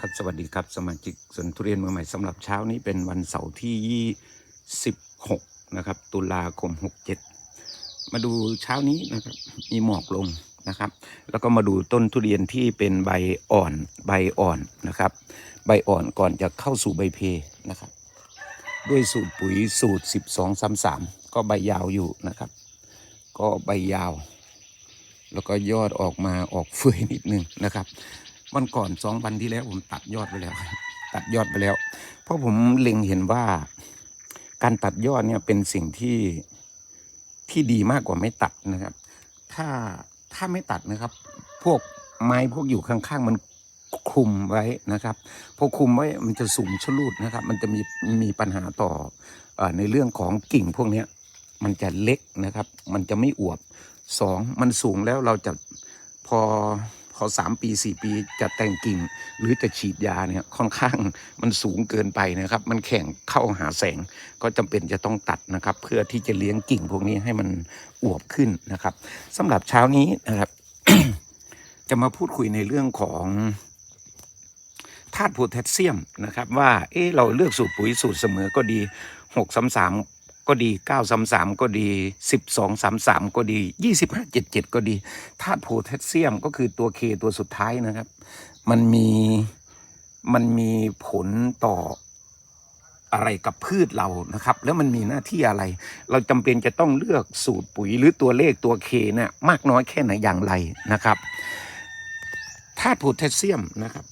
ครับสวัสดีครับสมาชิกสวนทุเรียนเมืองใหม่สำหรับเช้านี้เป็นวันเสาร์ที่ 26 นะครับ ตุลาคม 67 มาดูเช้านี้นะครับ มีหมอกลงนะครับ แล้วก็มาดูต้นทุเรียนที่เป็นใบอ่อนใบอ่อนนะครับ ใบอ่อนก่อนจะเข้าสู่ใบเพนะครับ ด้วยสูตรปุ๋ยสูตร 1233 ก็ใบยาวอยู่นะครับ ก็ใบยาว แล้วก็ยอดออกมาออกเฟื่อยนิดนึงนะครับ วันก่อนสองวันที่แล้วผมตัดยอดไปแล้ว ตัดยอดไปแล้ว เพราะผมเล็งเห็นว่า การตัดยอดเนี่ยเป็นสิ่งที่ที่ดีมากกว่าไม่ตัดนะครับ ถ้าถ้าไม่ตัดนะครับ พวกไม้พวกอยู่ข้างๆมันคุมไว้นะครับพอคุมไว้มันจะสูงชะลูดนะครับ มันจะมีมีปัญหาต่ออในเรื่องของกิ่งพวกนี้มันจะเล็กนะครับ มันจะไม่อวบสองมันสูงแล้วเราจะพอ อสามปีสี่ปีจะแต่งกิ่ง หรือจะฉีดยาเนี่ยค่อนข้างมันสูงเกินไปนะครับ มันแข่งเข้าหาแสงก็จำเป็นจะต้องตัดนะครับ เพื่อที่จะเลี้ยงกิ่งพวกนี้ให้มันอวบขึ้นนะครับสำหรับเช้านี้นะครับ จะมาพูดคุยในเรื่องของธาตุโพแทสเซียมนะครับ ว่าเอ๊ะเราเลือกสูตรปุ๋ยสูตรเสมอก็ดีหกสามสาม ก็ดีเก้าสามสามก็ดีสิบสองสามสามก็ดียี่สิบห้าเจ็ดเจ็ดก็ดีธาตุโพแทสเซียมก็คือตัวเคตัวสุดท้ายนะครับ มันมีมันมีผลต่ออะไรกับพืชเรานะครับ แล้วมันมีหน้าที่อะไร เราจำเป็นจะต้องเลือกสูตรปุ๋ยหรือตัวเลขตัวเคเนี่ยมากน้อยแค่ไหนอย่างไรนะครับธาตุโพแทสเซียมนะครับ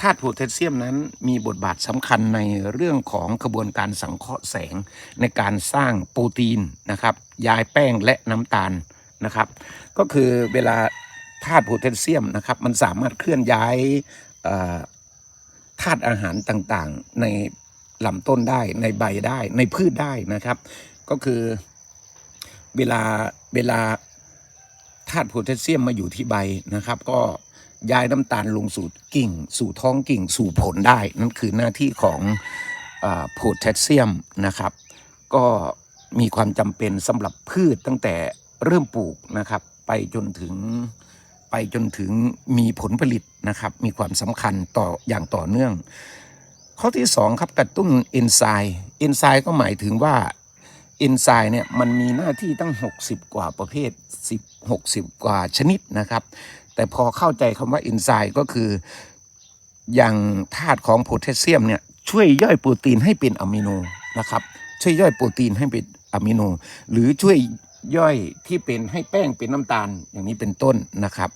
ธาตุโพแทสเซียมนั้นมีบทบาทสำคัญในเรื่องของกระบวนการสังเคราะห์แสงในการสร้างโปรตีนนะครับยายแป้งและน้ำตาลนะครับ ก็คือเวลาธาตุโพแทสเซียมนะครับมันสามารถเคลื่อนย้ายธาตุอาหารต่างๆ ในลำต้นได้ในใบได้ในพืชได้นะครับ ก็คือเวลาเวลาธาตุโพแทสเซียมมาอยู่ที่ใบนะครับ ก็ ย้ายน้ำตาลลงสู่กิ่ง สู่ท้องกิ่งสู่ผลได้ นั่นคือหน้าที่ของโพแทสเซียมนะครับ ก็มีความจำเป็นสำหรับพืชตั้งแต่เริ่มปลูกนะครับ ไปจนถึงไปจนถึงมีผลผลิตนะครับ มีความสำคัญต่ออย่างต่อเนื่อง ข้อที่2ครับกระตุ้นเอนไซม์เอนไซม์ก็หมายถึงว่าเอนไซม์เนี่ยมันมีหน้าที่ตั้ง 60 กว่าประเภท10 60 กว่าชนิดนะครับ แต่พอเข้าใจคำว่าเอนไซม์ก็คืออย่างธาตุของโพแทสเซียมเนี่ยช่วยย่อยโปรตีนให้เป็นอะมิโนนะครับช่วยย่อยโปรตีนให้เป็นอะมิโน หรือช่วยย่อยที่เป็นให้แป้งเป็นน้ำตาลอย่างนี้เป็นต้นนะครับ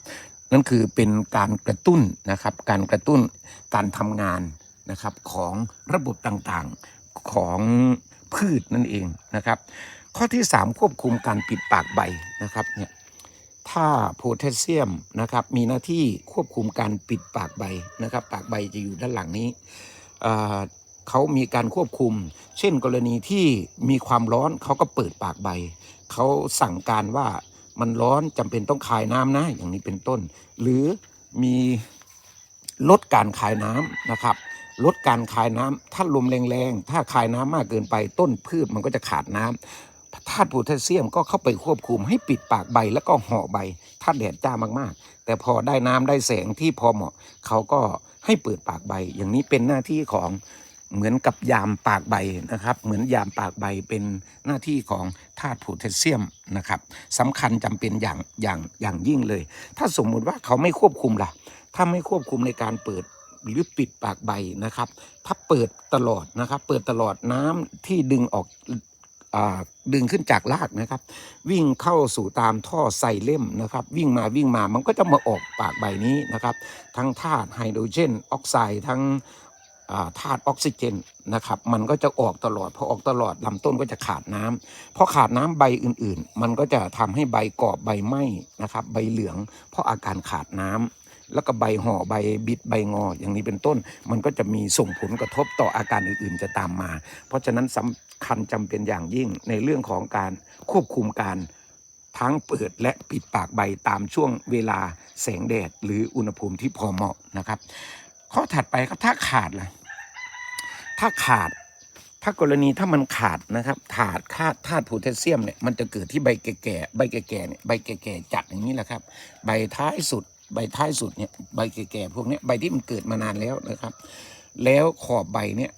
นั่นคือเป็นการกระตุ้นนะครับ การกระตุ้นการทำงานนะครับของระบบต่างๆของพืชนั่นเองนะครับ ข้อที่ 3 ควบคุมการปิดปากใบนะครับเนี่ย ถ้าโพแทสเซียมนะครับมีหน้าที่ควบคุมการปิดปากใบนะครับ ปากใบจะอยู่ด้านหลังนี้เเขามีการควบคุม เช่นกรณีที่มีความร้อนเขาก็เปิดปากใบ เขาสั่งการว่ามันร้อนจำเป็นต้องคายน้ำนะอย่างนี้เป็นต้น หรือมีลดการคายน้ำนะครับ ลดการคายน้ำถ้าลมแรงๆ ถ้าคายน้ำมากเกินไปต้นพืชมันก็จะขาดน้ำ ธาตุโพแทสเซียมก็เข้าไปควบคุมให้ปิดปากใบแล้วก็ห่อใบถ้าแดดจ้ามากๆ แต่พอได้น้ำได้แสงที่พอเหมาะ เขาก็ให้เปิดปากใบ อย่างนี้เป็นหน้าที่ของเหมือนกับยามปากใบนะครับ เหมือนยามปากใบเป็นหน้าที่ของธาตุโพแทสเซียมนะครับสำคัญจำเป็นอย่างอย่างอย่างยิ่งเลย ถ้าสมมุติว่าเขาไม่ควบคุมล่ะ ถ้าไม่ควบคุมในการเปิดหรือปิดปากใบนะครับ ถ้าเปิดตลอดนะครับ เปิดตลอดน้ำที่ดึงออก ดึงขึ้นจากรากนะครับ วิ่งเข้าสู่ตามท่อไซเล่มนะครับ วิ่งมาวิ่งมามันก็จะมาออกปากใบนี้นะครับ ทั้งธาตุไฮโดรเจนออกไซด์ทั้งธาตุออกซิเจนนะครับ มันก็จะออกตลอดพอออกตลอดลำต้นก็จะขาดน้ำพอขาดน้ำใบอื่นๆ มันก็จะทำให้ใบกรอบใบไหม้นะครับ ใบเหลือง เพราะอาการขาดน้ำแล้วก็ใบห่อใบบิดใบงออย่างนี้เป็นต้น มันก็จะมีส่งผลกระทบต่ออาการอื่นๆจะตามมา เพราะฉะนั้นส คัญจำเป็นอย่างยิ่งในเรื่องของการควบคุมการทั้งเปิดและปิดปากใบตามช่วงเวลาแสงแดด หรืออุณหภูมิที่พอเหมาะนะครับ ข้อถัดไปครับถ้าขาดล่ะถ้าขาดถ้ากรณีถ้ามันขาดนะครับขาดค่าธาตุโพแทสเซียมเนี่ยมันจะเกิดที่ใบแก่ๆใบแก่ๆเนี่ยใบแก่ๆจัดอย่างนี้แหละครับ ใบท้ายสุด ใบท้ายสุดเนี่ยใบแก่ๆพวกเนี้ยใบที่มันเกิดมานานแล้วนะครับ แล้วขอบใบเนี่ย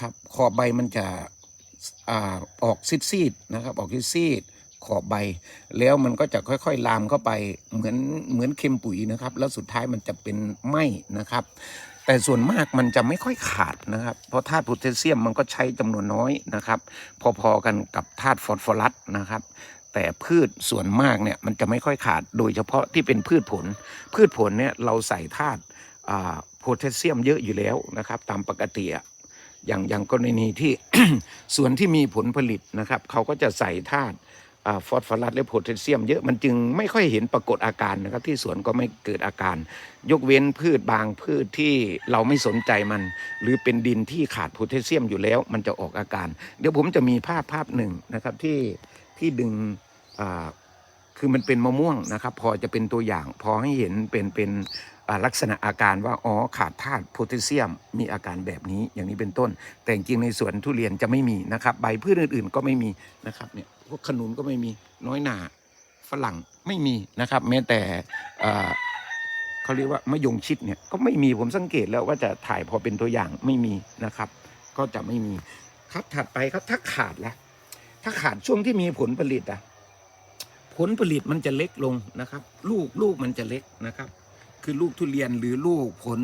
ครับขอบใบมันจะ อออกซีดๆนะครับ ออกซีดๆขอบใบ แล้วมันก็จะค่อยๆลามเข้าไปเหมือนเหมือนเค็มปุ๋ยนะครับ แล้วสุดท้ายมันจะเป็นไหมนะครับ แต่ส่วนมากมันจะไม่ค่อยขาดนะครับ เพราะธาตุโพแทสเซียมมันก็ใช้จำนวนน้อยนะครับ พอๆกันกับธาตุฟอสฟอรัสนะครับแต่พืชส่วนมากเนี่ยมันจะไม่ค่อยขาดโดยเฉพาะที่เป็นพืชผล พืชผลเนี่ยเราใส่ธาตุโพแทสเซียมเยอะอยู่แล้วนะครับ ตามปกติ อย่างอย่างกรณีที่ส่วนที่มีผลผลิตนะครับ เขาก็จะใส่ธาตุฟอสฟอรัสและโพแทสเซียมเยอะมันจึงไม่ค่อยเห็นปรากฏอาการนะครับ ที่สวนก็ไม่เกิดอาการ ยกเว้นพืชบางพืชที่เราไม่สนใจมัน หรือเป็นดินที่ขาดโพแทสเซียมอยู่แล้ว มันจะออกอาการ เดี๋ยวผมจะมีภาพภาพหนึ่งนะครับที่ที่ดึงคือมันเป็นมะม่วงนะครับ พอจะเป็นตัวอย่าง พอให้เห็นเป็นเป็น ลักษณะอาการว่าอ๋อขาดธาตุโพแทสเซียม มีอาการแบบนี้อย่างนี้เป็นต้น แต่จริงในสวนทุเรียนจะไม่มีนะครับ ใบพืชอื่นๆก็ไม่มีนะครับเนี่ยพวกขนุนก็ไม่มีน้อยหนาฝรั่งไม่มีนะครับ แม้แต่เขาเรียกว่ามะยงชิดเนี่ยก็ไม่มีผมสังเกตแล้วว่าจะถ่ายพอเป็นตัวอย่างไม่มีนะครับ ก็จะไม่มีครับถัดไปครับถ้าขาดละถ้าขาดช่วงที่มีผลผลิตอะผลผลิตมันจะเล็กลงนะครับ ลูกลูกมันจะเล็กนะครับ คือลูกทุเรียนหรือลูกผล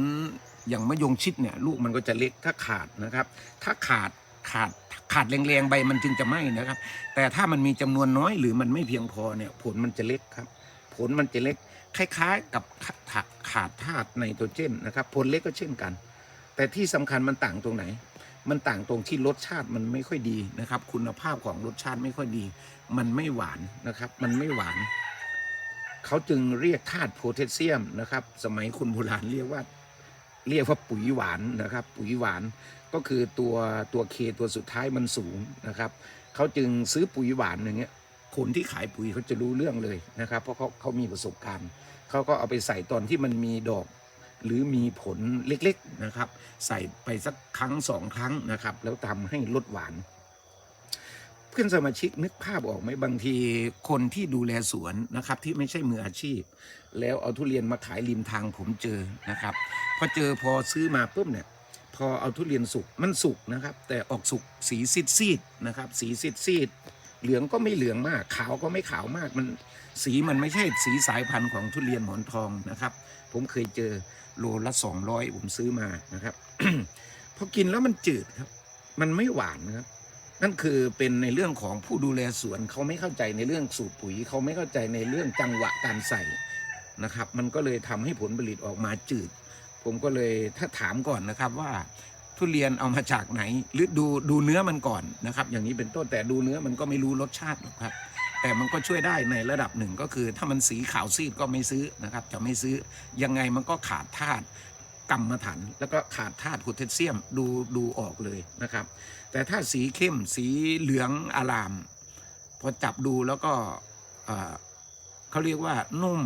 อย่างมะยงชิดเนี่ย ลูกมันก็จะเล็กถ้าขาดนะครับ ถ้าขาดขาดขาดแรงๆใบมันจึงจะไหม้นะครับ แต่ถ้ามันมีจำนวนน้อยหรือมันไม่เพียงพอเนี่ย ผลมันจะเล็กครับ ผลมันจะเล็กคล้ายๆกับขาดขาดธาตุไนโตรเจนนะครับ ผลเล็กก็เช่นกัน แต่ที่สำคัญมันต่างตรงไหน มันต่างตรงที่รสชาติมันไม่ค่อยดีนะครับ คุณภาพของรสชาติไม่ค่อยดี มันไม่หวานนะครับ มันไม่หวาน เขาจึงเรียกธาตุโพแทสเซียมนะครับ สมัยคนโบราณเรียกว่า เรียกว่าปุ๋ยหวานนะครับ ปุ๋ยหวานก็คือตัวตัวเคตัวสุดท้ายมันสูงนะครับ เขาจึงซื้อปุ๋ยหวานอย่างเงี้ยคนที่ขายปุ๋ยเขาจะรู้เรื่องเลยนะครับ เพราะเขาเขามีประสบการณ์ เขาก็เอาไปใส่ตอนที่มันมีดอกหรือมีผลเล็กๆนะครับ ใส่ไปสักครั้งสองครั้งนะครับ แล้วทำให้ลดหวาน เพื่อนสมาชิกนึกภาพออกไหมบางทีคนที่ดูแลสวนนะครับ ที่ไม่ใช่มืออาชีพ แล้วเอาทุเรียนมาขายริมทางผมเจอนะครับพอเจอพอซื้อมาปุ๊บเนี่ยพอเอาทุเรียนสุกมันสุกนะครับ แต่ออกสุกสีซีดๆนะครับ สีซีดๆเหลืองก็ไม่เหลืองมาก ขาวก็ไม่ขาวมากมันสีมันไม่ใช่สีสายพันธุ์ของทุเรียนหมอนทองนะครับ ผมเคยเจอโลละสองร้อยผมซื้อมานะครับพอกินแล้วมันจืดครับ มันไม่หวานนะครับ นั่นคือเป็นในเรื่องของผู้ดูแลสวนเขาไม่เข้าใจในเรื่องสูตรปุ๋ยเขาไม่เข้าใจในเรื่องจังหวะการใส่นะครับ มันก็เลยทำให้ผลผลิตออกมาจืด ผมก็เลยถ้าถามก่อนนะครับว่าทุเรียนเอามาจากไหน หรือดูดูเนื้อมันก่อนนะครับ อย่างนี้เป็นต้นแต่ดูเนื้อมันก็ไม่รู้รสชาติหรอกครับแต่มันก็ช่วยได้ในระดับหนึ่งก็คือ ถ้ามันสีขาวซีดก็ไม่ซื้อนะครับ จะไม่ซื้อยังไงมันก็ขาดธาตุกรรมฐานแล้วก็ขาดธาตุโพแทสเซียมดูดูออกเลยนะครับ แต่ถ้าสีเข้มสีเหลืองอาราม พอจับดูแล้วก็เขาเรียกว่านุ่ม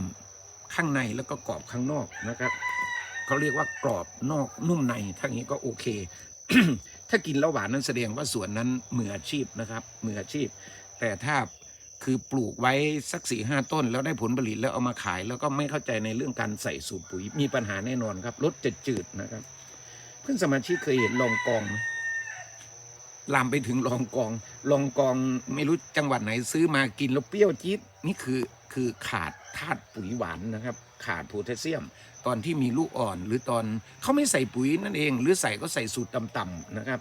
ข้างในแล้วก็กรอบข้างนอกนะครับเขาเรียกว่ากรอบนอกนุ่มในถ้งนี้ก็โอเค ถ้ากินแล้วหวานนั้นแสดงว่าสวนนั้นมืออาชีพนะครับมืออาชีพ แต่ถ้าคือปลูกไว้สักสี่ห้าต้น แล้วได้ผลผลิตแล้วเอามาขาย แล้วก็ไม่เข้าใจในเรื่องการใส่สูตรปุ๋ยมีปัญหาแน่นอนครับรสจะจืดนะครับ เพื่อนสมาชิกเคยเห็นลองกองไหม ลามไปถึงลองกองลองกองไม่รู้จังหวัดไหนซื้อมากินแล้วเปรี้ยวจี๊ดนี่คือคือขาดธาตุปุ๋ยหวานนะครับ ขาดโพแทสเซียม ตอนที่มีลูกอ่อนหรือตอนเขาไม่ใส่ปุ๋ยนั่นเอง หรือใส่ก็ใส่สูตรต่ำๆนะครับ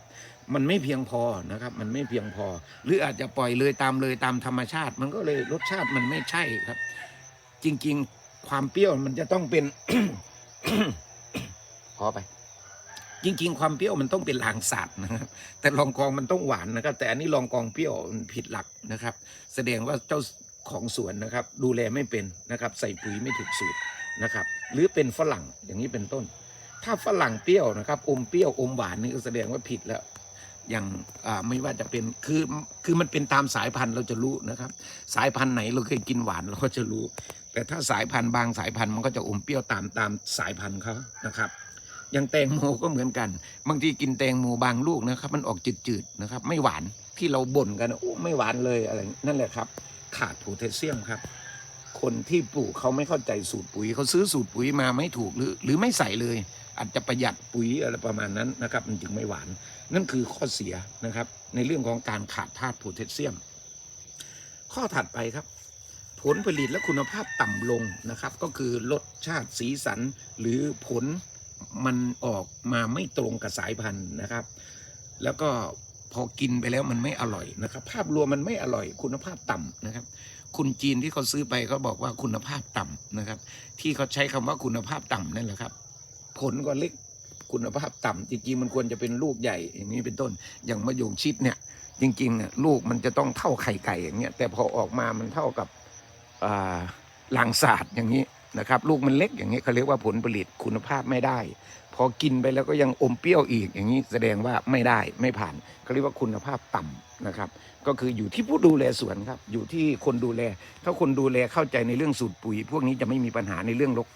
มันไม่เพียงพอนะครับ มันไม่เพียงพอ หรืออาจจะปล่อยเลยตามเลยตามธรรมชาติ มันก็เลยรสชาติมันไม่ใช่ครับ จริงๆ ความเปรี้ยวมันจะต้องเป็นขอไป จริง ๆ ความเปรี้ยวมันต้องเป็นลางสัตว์นะครับ แต่ลองกองมันต้องหวานนะครับ แต่อันนี้ลองกองเปรี้ยวมันผิดหลักนะครับ แสดงว่าเจ้าของสวนนะครับ ดูแลไม่เป็นนะครับ ใส่ปุ๋ยไม่ถูกสูตรนะครับ หรือเป็นฝรั่งอย่างนี้เป็นต้น ถ้าฝรั่งเปรี้ยวนะครับ อมเปรี้ยวอมหวานนี่ก็แสดงว่าผิดแล้วอย่างไม่ว่าจะเป็นคือคือมันเป็นตามสายพันธุ์เราจะรู้นะครับ สายพันธุ์ไหนเราเคยกินหวานเราก็จะรู้ แต่ถ้าสายพันธุ์บางสายพันธุ์มันก็จะอมเปรี้ยวตามตามสายพันธุ์เขานะครับ อย่างแตงโมก็เหมือนกัน บางทีกินแตงโมบางลูกนะครับ มันออกจืดๆนะครับ ไม่หวานที่เราบ่นกันโอ้ไม่หวานเลยอะไรนั่นแหละครับ ขาดโพแทสเซียมครับ คนที่ปลูกเขาไม่เข้าใจสูตรปุ๋ยเขาซื้อสูตรปุ๋ยมาไม่ถูกหรือ หรือไม่ใส่เลย อาจจะประหยัดปุ๋ยอะไรประมาณนั้นนะครับ มันจึงไม่หวาน นั่นคือข้อเสียนะครับ ในเรื่องของการขาดธาตุโพแทสเซียม ข้อถัดไปครับผลผลิตและคุณภาพต่ำลงนะครับ ก็คือรสชาติสีสันหรือผล มันออกมาไม่ตรงกับสายพันธุ์นะครับ แล้วก็พอกินไปแล้วมันไม่อร่อยนะครับ ภาพรวมมันไม่อร่อยคุณภาพต่ำนะครับ คุณจีนที่เขาซื้อไปเขาบอกว่าคุณภาพต่ำนะครับ ที่เขาใช้คำว่าคุณภาพต่ำนั่นแหละครับ ผลก็เล็กคุณภาพต่ำจริงๆมันควรจะเป็นลูกใหญ่อย่างนี้เป็นต้นอย่างมะยงชิดเนี่ย จริงๆเนี่ยลูกมันจะต้องเท่าไข่ไก่อย่างเงี้ยแต่พอออกมามันเท่ากับลางศาสตร์อย่างนี้ นะครับ ลูกมันเล็กอย่างนี้เขาเรียกว่าผลผลิตคุณภาพไม่ได้ พอกินไปแล้วก็ยังอมเปรี้ยวอีกอย่างนี้แสดงว่าไม่ได้ไม่ผ่านเขาเรียกว่าคุณภาพต่ำนะครับ ก็คืออยู่ที่ผู้ดูแลสวนครับ อยู่ที่คนดูแล ถ้าคนดูแลเข้าใจในเรื่องสูตรปุ๋ย พวกนี้จะไม่มีปัญหาในเรื่องรส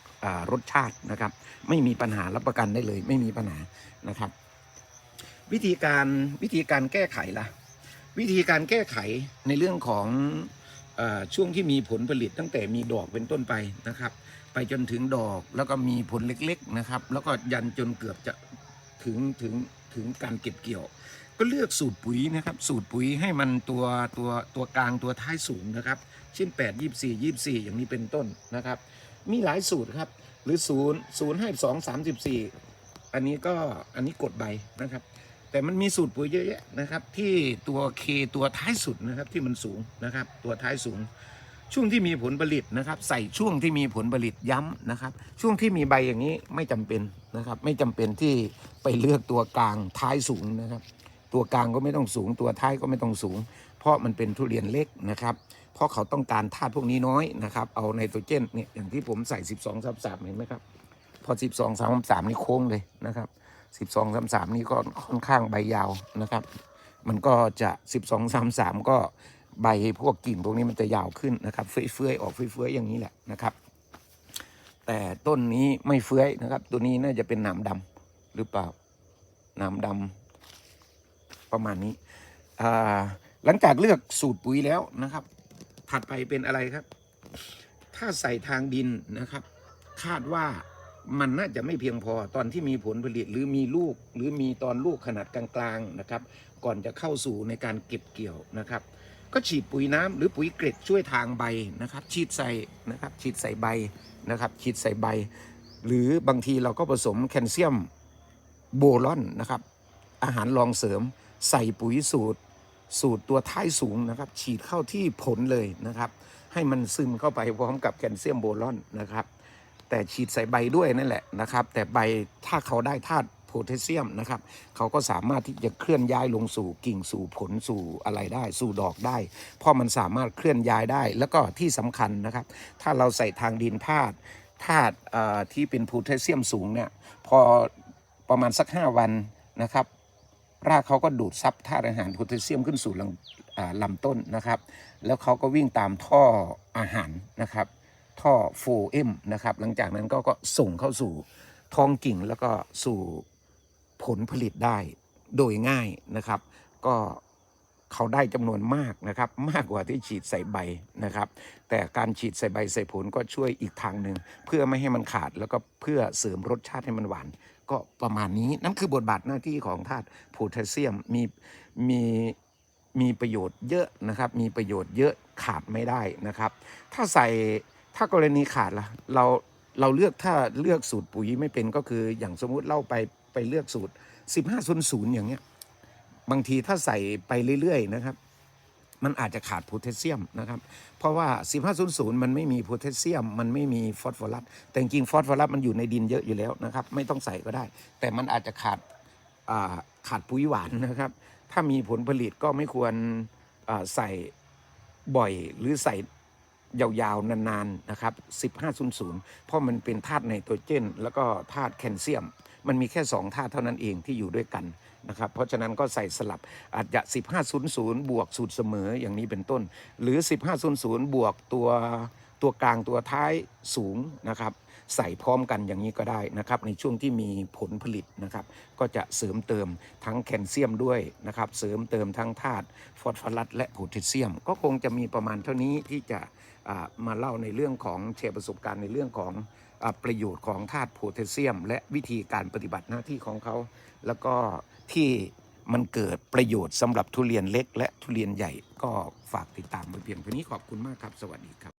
รสชาตินะครับ ไม่มีปัญหารับประกันได้เลย ไม่มีปัญหานะครับ วิธีการวิธีการแก้ไขล่ะ วิธีการแก้ไขในเรื่องของอช่วงที่มีผลผลิตตั้งแต่มีดอกเป็นต้นไปนะครับ ไปจนถึงดอกแล้วก็มีผลเล็กๆนะครับ แล้วก็ยันจนเกือบจะถึงถึงถึงการเก็บเกี่ยว ก็เลือกสูตรปุ๋ยนะครับ สูตรปุ๋ยให้มันตัวตัวตัวกลางตัวท้ายสูงนะครับเช่น8 24 24 อย่างนี้เป็นต้นนะครับ มีหลายสูตรครับ หรือ 0 0ให้2 34 อันนี้ก็อันนี้กดใบนะครับ แต่มันมีสูตรปุ๋ยเยอะแยะนะครับ ที่ตัวเคตัวท้ายสุดนะครับที่มันสูงนะครับ ตัวท้ายสูง ช่วงที่มีผลผลิตนะครับ ใส่ช่วงที่มีผลผลิตย้ำนะครับ ช่วงที่มีใบอย่างนี้ไม่จำเป็นนะครับ ไม่จำเป็นที่ไปเลือกตัวกลางท้ายสูงนะครับ ตัวกลางก็ไม่ต้องสูง ตัวท้ายก็ไม่ต้องสูง เพราะมันเป็นทุเรียนเล็กนะครับ เพราะเขาต้องการธาตุพวกนี้น้อยนะครับ เอาไนโตรเจนเนี่ยอย่างที่ผมใส่ 12ซับ3เห็นไหมครับ พอ 12 3 3นี่โค้งเลยนะครับ 12 3 3นี่ก็ค่อนข้างใบยาวนะครับ มันก็จะ 12 3 3ก็ ใบพวกกิ่งพวกนี้มันจะยาวขึ้นนะครับ เฟื่อยๆออกเฟื่อยๆอย่างนี้แหละนะครับ แต่ต้นนี้ไม่เฟื่อยนะครับ ตัวนี้น่าจะเป็นหนามดำหรือเปล่าหนามดำประมาณนี้หลังจากเลือกสูตรปุ๋ยแล้วนะครับ ถัดไปเป็นอะไรครับ ถ้าใส่ทางดินนะครับ คาดว่ามันน่าจะไม่เพียงพอตอนที่มีผลผลิตหรือมีลูกหรือมีตอนลูกขนาดกลางๆนะครับ ก่อนจะเข้าสู่ในการเก็บเกี่ยวนะครับ ก็ฉีดปุ๋ยน้ำหรือปุ๋ยเกล็ดช่วยทางใบนะครับ ฉีดใส่นะครับ ฉีดใส่ใบนะครับ ฉีดใส่ใบ หรือบางทีเราก็ผสมแคลเซียมโบรอนนะครับ อาหารรองเสริม ใส่ปุ๋ยสูตร สูตรตัวท้ายสูงนะครับ ฉีดเข้าที่ผลเลยนะครับ ให้มันซึมเข้าไปพร้อมกับแคลเซียมโบรอนนะครับ แต่ฉีดใส่ใบด้วยนั่นแหละนะครับ แต่ใบถ้าเขาได้ธาตุ โพแทสเซียมนะครับเขาก็สามารถที่จะเคลื่อนย้ายลงสู่กิ่งสู่ผลสู่อะไรได้ สู่ดอกได้ เพราะมันสามารถเคลื่อนย้ายได้ แล้วก็ที่สำคัญนะครับ ถ้าเราใส่ทางดินธาตุธาตุที่เป็นโพแทสเซียมสูงเนี่ยพอประมาณสัก 5 วันนะครับ รากเขาก็ดูดซับธาตุอาหารโพแทสเซียมขึ้นสู่ลำลำต้นนะครับ แล้วเขาก็วิ่งตามท่ออาหารนะครับ ท่อโฟมนะครับ หลังจากนั้นก็ก็ส่งเข้าสู่ท้องกิ่งแล้วก็สู่ ผลผลิตได้โดยง่ายนะครับ ก็เขาได้จำนวนมากนะครับ มากกว่าที่ฉีดใส่ใบนะครับ แต่การฉีดใส่ใบใส่ผลก็ช่วยอีกทางหนึ่งเพื่อไม่ให้มันขาดแล้วก็เพื่อเสริมรสชาติให้มันหวาน ก็ประมาณนี้นั่นคือบทบาทหน้าที่ของธาตุโพแทสเซียมมีมีมีประโยชน์เยอะนะครับ มีประโยชน์เยอะขาดไม่ได้นะครับ ถ้าใส่ถ้ากรณีขาดล่ะเราเราเลือกถ้าเลือกสูตรปุ๋ยไม่เป็นก็คืออย่างสมมุติเล่าไป ไปเลือกสูตร 15ศูนย์ศูนย์อย่างเงี้ย บางทีถ้าใส่ไปเรื่อยๆนะครับ มันอาจจะขาดโพแทสเซียมนะครับ เพราะว่า 1500 มันไม่มีโพแทสเซียม มันไม่มีฟอสฟอรัส แต่จริงฟอสฟอรัสมันอยู่ในดินเยอะอยู่แล้วนะครับ ไม่ต้องใส่ก็ได้ แต่มันอาจจะขาดาขาดปุ๋ยหวานนะครับ ถ้ามีผลผลิตก็ไม่ควรใส่บ่อยหรือใส่ยาวๆ นานๆ นะครับ 1500 เพราะมันเป็นธาตุไนโตรเจน แล้วก็ธาตุแคลเซียม มันมีแค่2ธาตุเท่านั้นเองที่อยู่ด้วยกันนะครับเพราะฉะนั้นก็ใส่สลับอาจจะ 1500 บวกสูตรเสมออย่างนี้เป็นต้น หรือ 1500 บวกตัวตัวกลางตัวท้ายสูงนะครับ ใส่พร้อมกันอย่างนี้ก็ได้นะครับ ในช่วงที่มีผลผลิตนะครับ ก็จะเสริมเติมทั้งแคลเซียมด้วยนะครับ เสริมเติมทั้งธาตุฟอสฟอรัสและโพแทสเซียม ก็คงจะมีประมาณเท่านี้ที่จะมาเล่าในเรื่องของแชร์ประสบการณ์ในเรื่องของ ประโยชน์ของธาตุโพแทสเซียม และวิธีการปฏิบัติหน้าที่ของเขา แล้วก็ที่มันเกิดประโยชน์สำหรับทุเรียนเล็ก และทุเรียนใหญ่ก็ฝากติดตามไปเพียงเท่านี้ขอบคุณมากครับ สวัสดีครับ